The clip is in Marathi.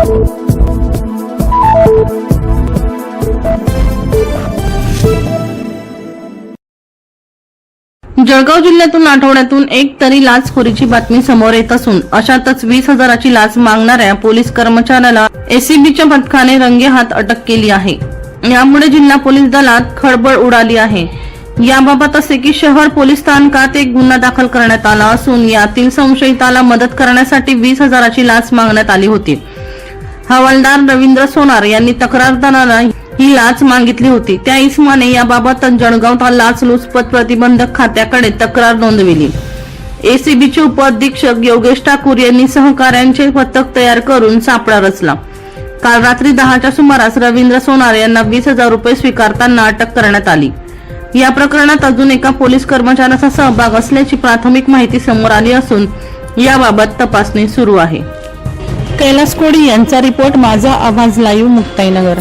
जळगाव जिल्ह्यातून आठवड्यातून एक तरी लाचखोरीची बातमी समोर येत असून अशातच वीस हजाराची लाच मागणाऱ्या पोलीस कर्मचाऱ्याला एसीबीच्या पथकाने रंगेहात अटक केली आहे. यामुळे जिल्हा पोलीस दलात खळबळ उडाली आहे. याबाबत असे की शहर पोलीस स्थानकात एक गुन्हा दाखल करण्यात आला असून यातील संशयिताला मदत करण्यासाठी वीस हजाराची लाच मागण्यात आली होती. हवालदार रवींद्र सोनार यांनी तक्रारदाराला ही लाच मागितली होती. त्या इस्माने याबाबत जळगाव लाचलुचपत प्रतिबंधक खात्याकडे तक्रार नोंदविली. एसीबीचे उपअधीक्षक योगेश ठाकूर यांनी सहकाऱ्यांचे पथक तयार करून सापळा रचला. काल रात्री दहाच्या सुमारास रवींद्र सोनार यांना वीस हजार रुपये स्वीकारताना अटक करण्यात आली. या प्रकरणात अजून एका पोलीस कर्मचाऱ्याचा सहभाग असल्याची प्राथमिक माहिती समोर आली असून याबाबत तपासणी सुरू आहे. कैलास कोडी यांचा रिपोर्ट माझा आवाज लाईव्ह मुक्ताईनगर.